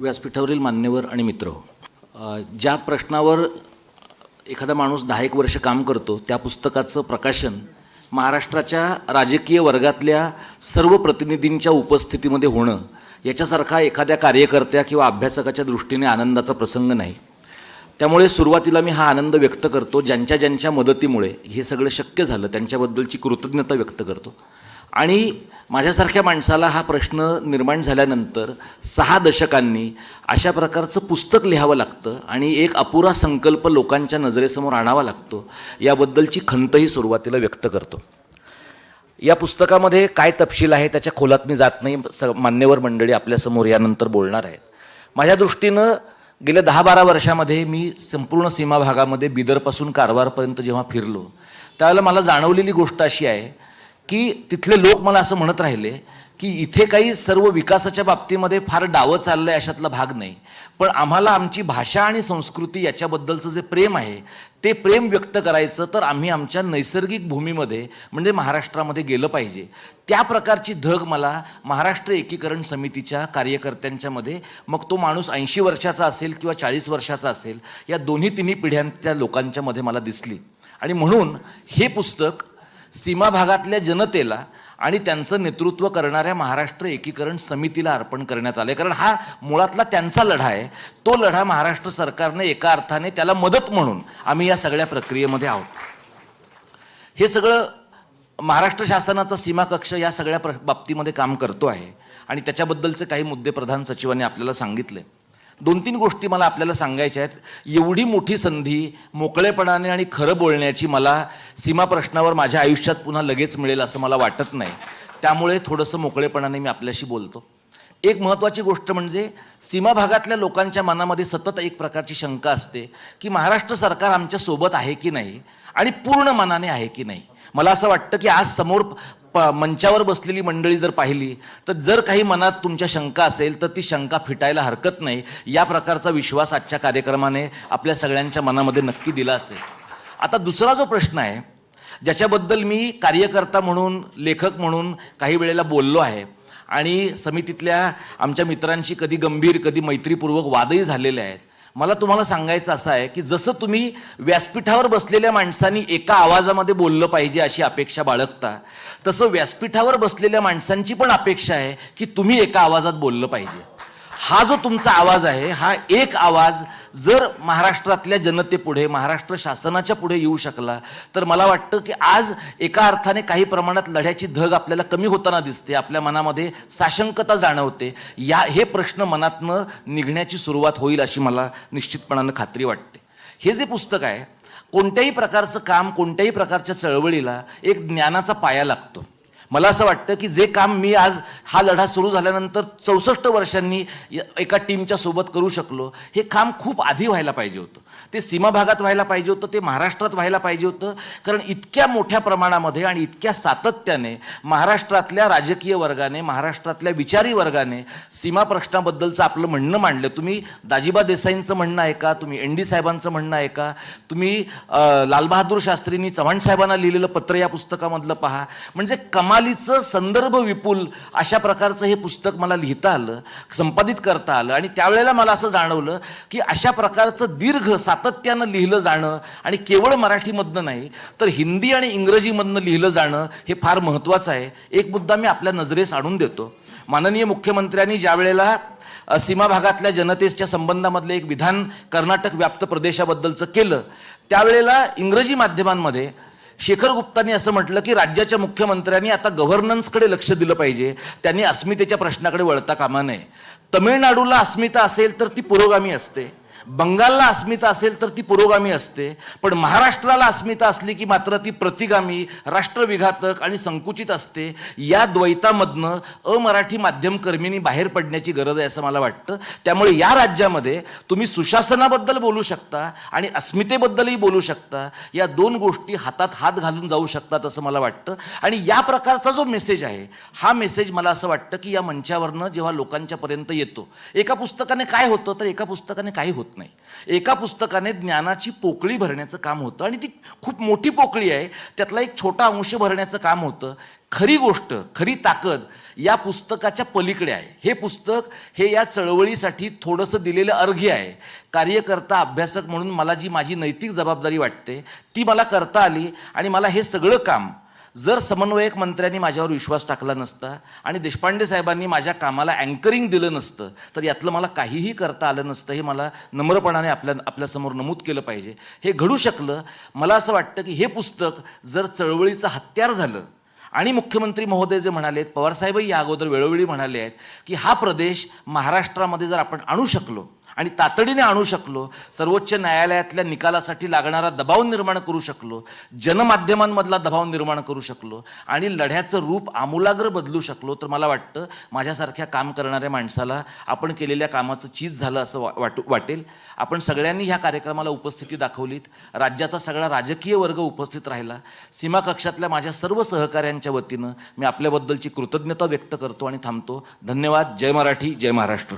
व्यासपीठावरील मान्यवर आणि मित्र हो. ज्या प्रश्नावर एखादा माणूस दहा एक वर्ष काम करतो त्या पुस्तकाचं प्रकाशन महाराष्ट्राच्या राजकीय वर्गातल्या सर्व प्रतिनिधींच्या उपस्थितीमध्ये होणं याच्यासारखा एखाद्या कार्यकर्त्या किंवा अभ्यासकाच्या दृष्टीने आनंदाचा प्रसंग नाही. त्यामुळे सुरुवातीला मी हा आनंद व्यक्त करतो ज्यांच्या ज्यांच्या मदतीमुळे हे सगळं शक्य झालं त्यांच्याबद्दलची कृतज्ञता व्यक्त करतो. आणि माझ्यासारख्या माणसाला हा प्रश्न निर्माण झाल्यानंतर सहा दशकांनी अशा प्रकारचं पुस्तक लिहावं लागतं आणि एक अपुरा संकल्प लोकांच्या नजरेसमोर आणावा लागतो. याबद्दलची खंतही सुरुवातीला व्यक्त करतो. या पुस्तकामध्ये काय तपशील आहे त्याच्या खोलात मी जात नाही स मान्यवर मंडळी आपल्यासमोर यानंतर बोलणार आहेत. माझ्या दृष्टीनं गेल्या दहा बारा वर्षामध्ये मी संपूर्ण सीमा भागामध्ये बिदरपासून कारवारपर्यंत जेव्हा फिरलो त्यावेळेला मला जाणवलेली गोष्ट अशी आहे की तिथले लोक मला असं म्हणत राहिले की इथे काही सर्व विकासाच्या बाबतीमध्ये फार डावं चाललं आहे अशातला भाग नाही. पण आम्हाला आमची भाषा आणि संस्कृती याच्याबद्दलचं जे प्रेम आहे ते प्रेम व्यक्त करायचं तर आम्ही आमच्या नैसर्गिक भूमीमध्ये म्हणजे महाराष्ट्रामध्ये गेलं पाहिजे. त्या प्रकारची धग मला महाराष्ट्र एकीकरण समितीच्या कार्यकर्त्यांच्यामध्ये मग तो माणूस ऐंशी वर्षाचा असेल किंवा चाळीस वर्षाचा असेल या दोन्ही तिन्ही पिढ्यांच्या लोकांच्यामध्ये मला दिसली. आणि म्हणून हे पुस्तक सीमा भागातल्या जनतेला आणि त्यांचं नेतृत्व करणाऱ्या महाराष्ट्र एकीकरण समितीला अर्पण करण्यात आले कारण हा मुळातला त्यांचा लढा आहे. तो लढा महाराष्ट्र सरकारने एका अर्थाने त्याला मदत म्हणून आम्ही या सगळ्या प्रक्रियेमध्ये आहोत. हे सगळं महाराष्ट्र शासनाचा सीमा कक्ष या सगळ्या प्र बाबतीमध्ये काम करतो आहे. आणि त्याच्याबद्दलचे काही मुद्दे प्रधान सचिवांनी आपल्याला सांगितले. दोन तीन गोष्टी मला आपल्याला सांगायच्या आहेत. एवढी मोठी संधी मोकळेपणाने आणि खरं बोलण्याची मला सीमा प्रश्नावर माझ्या आयुष्यात पुन्हा लगेच मिळेल असं मला वाटत नाही. त्यामुळे थोडंसं मोकळेपणाने मी आपल्याशी बोलतो. एक महत्त्वाची गोष्ट म्हणजे सीमा भागातल्या लोकांच्या मनामध्ये सतत एक प्रकारची शंका असते की महाराष्ट्र सरकार आमच्यासोबत आहे की नाही? आणि पूर्ण मनाने आहे की नाही? मला असं वाटतं की आज समोर प मंचावर बसलेली मंडळी जर पाहिली तर जर काही मनात तुमच्या शंका असेल तर ती शंका फिटायला हरकत नाही. या प्रकारचा विश्वास आजच्या कार्यक्रमाने आपल्या सगळ्यांच्या मनामध्ये नक्की दिला असेल. आता दुसरा जो प्रश्न आहे ज्याच्याबद्दल मी कार्यकर्ता म्हणून लेखक म्हणून काही वेळेला बोललो आहे आणि समितीतल्या आमच्या मित्रांशी कधी गंभीर कधी मैत्रीपूर्वक वादही झालेले आहेत. मला तुम्हाला सांगायचं असं आहे की जसं तुम्ही व्यासपीठावर बसलेल्या माणसांनी एका आवाजामध्ये बोललं पाहिजे अशी अपेक्षा बाळगता तसं व्यासपीठावर बसलेल्या माणसांची पण अपेक्षा आहे की तुम्ही एका आवाजात बोललं पाहिजे. हा जो तुमचा आवाज आहे हा एक आवाज जर महाराष्ट्रातल्या जनतेपुढे महाराष्ट्र शासनाच्या पुढे येऊ शकला तर मला वाटतं की आज एका अर्थाने काही प्रमाणात लढ्याची धग आपल्याला कमी होताना दिसते आपल्या मनामध्ये साशंकता जाणवते. या हे प्रश्न मनातनं निघण्याची सुरुवात होईल अशी मला निश्चितपणानं खात्री वाटते. हे जे पुस्तक आहे कोणत्याही प्रकारचं काम कोणत्याही प्रकारच्या चळवळीला एक ज्ञानाचा पाया लागतो. मला असं वाटतं की जे काम मी आज हा लढा सुरू झाल्यानंतर चौसष्ट वर्षांनी एका टीमच्या सोबत करू शकलो हे काम खूप आधी व्हायला पाहिजे होतं. ते सीमा भागात व्हायला पाहिजे होतं ते महाराष्ट्रात व्हायला पाहिजे होतं कारण इतक्या मोठ्या प्रमाणामध्ये आणि इतक्या सातत्याने महाराष्ट्रातल्या राजकीय वर्गाने महाराष्ट्रातल्या विचारी वर्गाने सीमा प्रश्नाबद्दलचं आपलं म्हणणं मांडलं. तुम्ही दाजीबा देसाईंचं म्हणणं आहे का तुम्ही एन डी साहेबांचं म्हणणं आहे का तुम्ही लालबहादूर शास्त्रींनी चव्हाण साहेबांना लिहिलेलं पत्र या पुस्तकामधलं पहा. म्हणजे कमाल कमालीचं संदर्भ विपुल अशा प्रकारचं हे पुस्तक मला लिहिता आलं संपादित करता आलं. आणि त्यावेळेला मला असं जाणवलं की अशा प्रकारचं दीर्घ सातत्यानं लिहिलं जाणं आणि केवळ मराठीमधनं नाही तर हिंदी आणि इंग्रजीमधनं लिहिलं जाणं हे फार महत्त्वाचं आहे. एक मुद्दा मी आपल्या नजरेस आणून देतो. माननीय मुख्यमंत्र्यांनी ज्या वेळेला सीमा भागातल्या जनतेच्या संबंधामधलं एक विधान कर्नाटक व्याप्त प्रदेशाबद्दलचं केलं त्यावेळेला इंग्रजी माध्यमांमध्ये शेखर गुप्तांनी असं म्हटलं की राज्याच्या मुख्यमंत्र्यांनी आता गव्हर्नन्सकडे लक्ष दिलं पाहिजे. त्यांनी अस्मितेच्या प्रश्नाकडे वळता कामा नये. तमिळनाडूला अस्मिता असेल तर ती पुरोगामी असते. बंगालला अस्मिता असेल तर ती पुरोगामी असते पण महाराष्ट्राला अस्मिता असली की मात्र ती प्रतिगामी राष्ट्रविघातक आणि संकुचित असते. या द्वैतामधनं अमराठी माध्यमकर्मींनी बाहेर पडण्याची गरज आहे असं मला वाटतं. त्यामुळे या राज्यामध्ये तुम्ही सुशासनाबद्दल बोलू शकता आणि अस्मितेबद्दलही बोलू शकता. या दोन गोष्टी हातात हात घालून जाऊ शकतात असं मला वाटतं. आणि या प्रकारचा जो मेसेज आहे हा मेसेज मला असं वाटतं की या मंचावरनं जेव्हा लोकांच्या पर्यंत येतो एका पुस्तकाने काय होतं तर एका पुस्तकाने काही होतं होत नाही. एका पुस्तकाने ज्ञानाची पोकळी भरण्याचं काम होतं आणि ती खूप मोठी पोकळी आहे. त्यातला एक छोटा अंश भरण्याचं काम होतं. खरी गोष्ट खरी ताकद या पुस्तकाच्या पलीकडे आहे. हे पुस्तक हे या चळवळीसाठी थोडंसं दिलेलं अर्घ्य आहे. कार्यकर्ता अभ्यासक म्हणून मला जी माझी नैतिक जबाबदारी वाटते ती मला करता आली आणि मला हे सगळं काम जर समन्वयक मंत्र्यांनी माझ्यावर विश्वास टाकला नसता आणि देशपांडे साहेबांनी माझ्या कामाला अँकरिंग दिलं नसतं तर यातलं मला काहीही करता आलं नसतं हे मला नम्रपणाने आपल्या आपल्यासमोर नमूद केलं पाहिजे. हे घडू शकलं. मला असं वाटतं की हे पुस्तक जर चळवळीचं हत्यार झालं आणि मुख्यमंत्री महोदय जे म्हणाले पवारसाहेबही या अगोदर वेळोवेळी म्हणाले आहेत की हा प्रदेश महाराष्ट्रामध्ये जर आपण आणू शकलो आणि तातडीने आणू शकलो सर्वोच्च न्यायालयातल्या निकालासाठी लागणारा दबाव निर्माण करू शकलो जनमाध्यमांमधला दबाव निर्माण करू शकलो आणि लढ्याचं रूप आमूलाग्र बदलू शकलो तर मला वाटतं माझ्यासारख्या काम करणाऱ्या माणसाला आपण केलेल्या कामाचं चीज झालं असं वा- वाटू वाटेल. आपण सगळ्यांनी ह्या कार्यक्रमाला उपस्थिती दाखवलीत. राज्याचा सगळा राजकीय वर्ग उपस्थित राहिला. सीमा कक्षातल्या माझ्या सर्व सहकाऱ्यांच्या वतीनं मी आपल्याबद्दलची कृतज्ञता व्यक्त करतो आणि थांबतो. धन्यवाद. जय मराठी जय महाराष्ट्र.